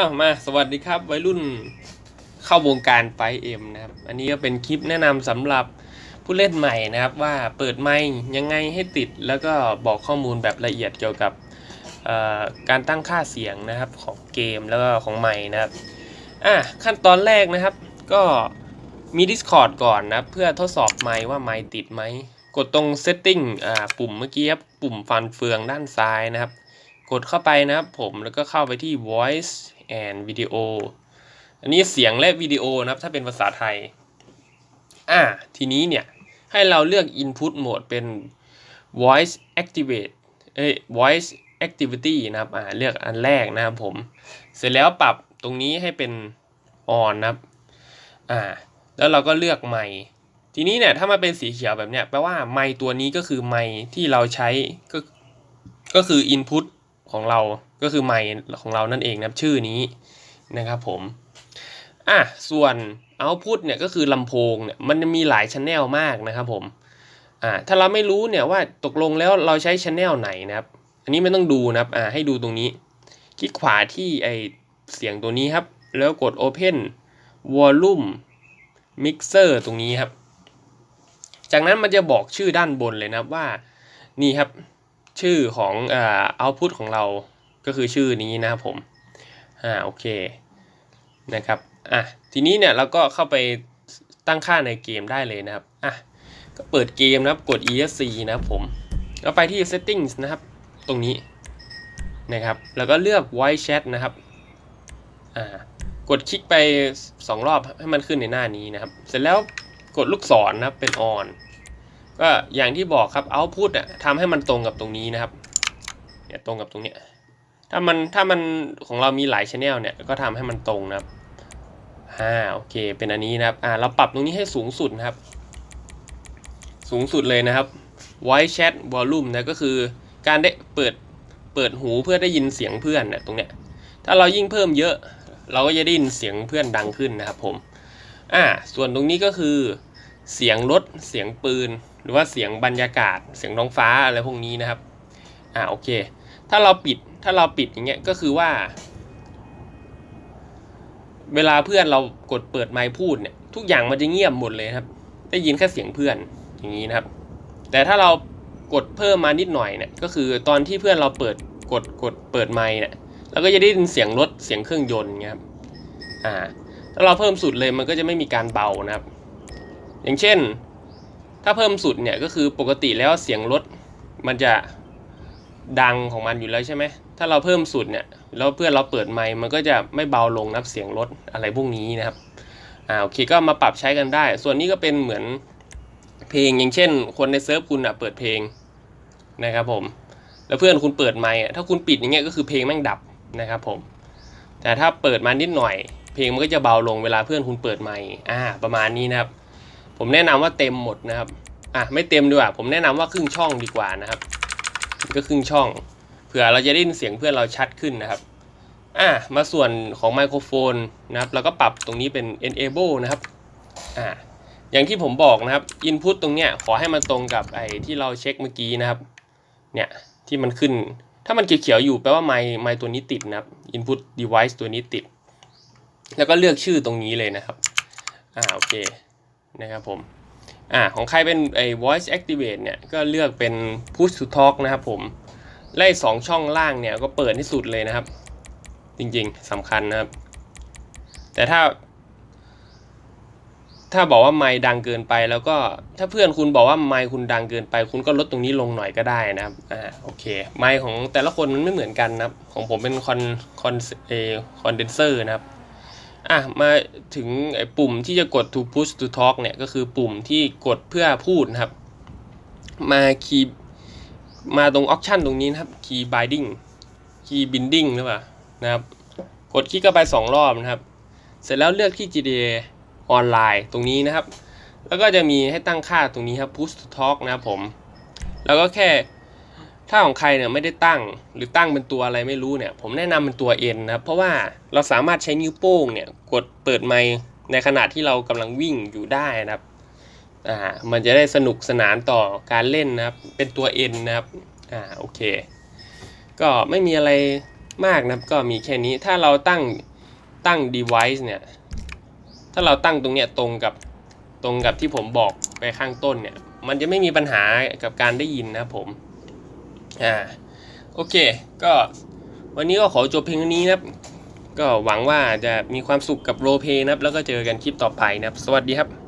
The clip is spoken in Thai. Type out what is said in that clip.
อ้าวมาสวัสดีครับ วัยรุ่นเข้าวงการไฟเอ็มนะครับ อันนี้ก็เป็นคลิปแนะนำสำหรับผู้เล่นใหม่นะครับ ว่าเปิดไมค์ยังไงให้ติด แล้วก็บอกข้อมูลแบบละเอียดเกี่ยวกับการตั้งค่าเสียงนะครับของเกมแล้วก็ของไมค์นะครับอะขั้นตอนแรกนะครับ ก็มี Discord ก่อนนะเพื่อทดสอบไมค์ว่าไมค์ติดไหมกดตรง setting อ่าปุ่มเมื่อกี้ครับปุ่มฟันเฟืองด้านซ้ายนะครับ กดเข้าไปนะครับผมแล้วก็เข้าไปที่ voice and video อันนี้เสียงและวิดีโอนะครับ ถ้าเป็นภาษาไทย อ่า ทีนี้เนี่ย ให้เราเลือก input mode เป็น voice activate เอ้ย voice activity นะครับ อ่า เลือกอันแรกนะครับผม เสร็จแล้วปรับตรงนี้ให้เป็น on นะครับ อ่า แล้วเราก็เลือกไมค์ทีนี้เนี่ย ถ้ามาเป็นสีเขียวแบบเนี้ย แปลว่าไมค์ตัวนี้ก็คือไมค์ที่เราใช้ก็ ก็คือ input ของเราก็คือไมค์ของเรานั่นเองนะครับชื่อนี้นะครับผมอะส่วน output เนี่ยก็คือลำโพงเนี่ยมันมีหลายช n e l มากนะครับผมอ่าถ้าเราไม่รู้เนี่ยว่าตกลงแล้วเราใช้ช n e l ไหนนะครับ อันนี้ไม่ต้องดูนะครับอ่าให้ดูตรงนี้ คลิกขวาที่ไอเสียงตัวนี้ครับ แล้วกด open volume mixer ตรงนี้ครับ จากนั้นมันจะบอกชื่อด้านบนเลยนะครับว่านี่ครับ ชื่อของอ่า output ของเราก็คือชื่อนี้นะครับผม อ่าโอเคนะครับ อะทีนี้เนี่ยเราก็เข้าไปตั้งค่าในเกมได้เลยนะครับ อะก็เปิดเกมนะครับกด esc นะครับผมก็ไปที่ settings นะครับ ตรงนี้นะครับ แล้วก็เลือก voice chat นะครับ อ่ากดคลิกไป 2 รอบให้มันขึ้นในหน้านี้นะครับ เสร็จแล้วกดลูกศรนะครับเป็น on ก็อย่างที่บอกครับ output อะทำให้มันตรงกับตรงนี้นะครับเนี่ยตรงกับตรงเนี้ยถ้ามันถ้ามันของเรามีหลายช anel เนี่ยก็ทำให้มันตรงนะครับอ่าโอเคเป็นอันนี้นะครับอ่าเราปรับตรงนี้ให้สูงสุดนะครับ สูงสุดเลยนะครับ voice chat volume นะก็คือการได้เปิดเปิดหูเพื่อได้ยินเสียงเพื่อนนะตรงเนี้ยถ้าเรายิ่งเพิ่มเยอะ เราก็จะได้ยินเสียงเพื่อนดังขึ้นนะครับผมอ่าส่วนตรงนี้ก็คือ เสียงรถเสียงปืน หรือว่าเสียงบรรยากาศ เสียงท้องฟ้าอะไรพวกนี้นะครับอ่าโอเค ถ้าเราปิดถ้าเราปิดอย่างเงี้ยก็คือว่า เวลาเพื่อนเรากดเปิดไมค์พูดเนี่ยทุกอย่างมันจะเงียบหมดเลยครับ ได้ยินแค่เสียงเพื่อนอย่างนี้นะครับ แต่ถ้าเรากดเพิ่มมานิดหน่อยเนี่ยก็คือตอนที่เพื่อนเราเปิดกดกดเปิดไมค์เนี่ยเราก็จะได้ยินเสียงรถเสียงเครื่องยนต์เงี้ยครับอ่าถ้าเราเพิ่มสุดเลยมันก็จะไม่มีการเบานะครับ อย่างเช่น ถ้าเพิ่มสุดเนี่ยก็คือปกติแล้วเสียงรถมันจะดังของมันอยู่แล้วใช่ไหม ถ้าเราเพิ่มสุดเนี่ยแล้วเพื่อนเราเปิดไมค์มันก็จะไม่เบาลงนับเสียงรถอะไรพวกนี้นะครับ อ่าโอเคก็มาปรับใช้กันได้ ส่วนนี้ก็เป็นเหมือนเพลงอย่างเช่น คนในเซิร์ฟคุณอะเปิดเพลงนะครับผม แล้วเพื่อนคุณเปิดไมค์อะถ้าคุณปิดอย่างเงี้ยก็คือเพลงแม่งดับนะครับผม แต่ถ้าเปิดมานิดหน่อย เพลงมันก็จะเบาลงเวลาเพื่อนคุณเปิดไมค์อ่าประมาณนี้นะครับ ผมแนะนำว่าเต็มหมดนะครับ อะไม่เต็มดีกว่า ผมแนะนำว่าครึ่งช่องดีกว่านะครับ ก็ครึ่งช่อง เผื่อเราจะได้ยินเสียงเพื่อนเราชัดขึ้นนะครับ อะมาส่วนของไมโครโฟนนะครับเราก็ปรับตรงนี้เป็น enable นะครับ อ่าอย่างที่ผมบอกนะครับ input ตรงเนี้ยขอให้มันตรงกับไอ้ที่เราเช็คเมื่อกี้นะครับ เนี่ยที่มันขึ้น ถ้ามันเขียวๆอยู่แปลว่าไมไมตัวนี้ติดนะครับ input device ตัวนี้ติด แล้วก็เลือกชื่อตรงนี้เลยนะครับ อ่าโอเค นะครับผมอ่าของใครเป็นไอ้ voice activate เนี่ยก็เลือกเป็น push to talk นะครับผมไล่สองช่องล่างเนี่ยก็เปิดที่สุดเลยนะครับ จริงๆสำคัญนะครับ แต่ถ้า ถ้าบอกว่าไมค์ดังเกินไปแล้วก็ถ้าเพื่อนคุณบอกว่าไมค์คุณดังเกินไป คุณก็ลดตรงนี้ลงหน่อยก็ได้นะครับอ่าโอเคไมค์ของแต่ละคนมันไม่เหมือนกันนะครับ ของผมเป็นคอนคอนเอคอนเดนเซอร์นะครับ อะมาถึงไอ้ปุ่มที่จะกด to push to talk เนี่ยก็คือปุ่มที่กดเพื่อพูดนะครับ มาคีย์มาตรง option ตรงนี้นะครับ key binding key binding หรือเปล่านะครับ กดคลิกเข้าไป 2 รอบนะครับ เสร็จแล้วเลือกที่ GTA ออนไลน์ตรงนี้นะครับ แล้วก็จะมีให้ตั้งค่าตรงนี้ครับ push to talk นะครับผม แล้วก็แค่ ถ้าของใครเนี่ยไม่ได้ตั้งหรือตั้งเป็นตัวอะไรไม่รู้เนี่ย ผมแนะนำเป็นตัว N นะครับเพราะว่าเราสามารถใช้นิ้วโป้งเนี่ยกดเปิดไมค์ในขณะที่เรากำลังวิ่งอยู่ได้นะครับอ่ามันจะได้สนุกสนานต่อการเล่นนะครับ เป็นตัว N นะครับอ่าโอเค ก็ไม่มีอะไรมากนะครับก็มีแค่นี้ถ้าเราตั้งตั้ง device เนี่ยถ้าเราตั้งตรงเนี้ยตรงกับตรงกับที่ผมบอกไปข้างต้นเนี่ย มันจะไม่มีปัญหากับการได้ยินนะผม อ่าโอเค ก็วันนี้ก็ขอจบเพียงเท่านี้นะครับ ก็หวังว่าจะมีความสุขกับโรเพนะครับ แล้วก็เจอกันคลิปต่อไปนะครับ สวัสดีครับ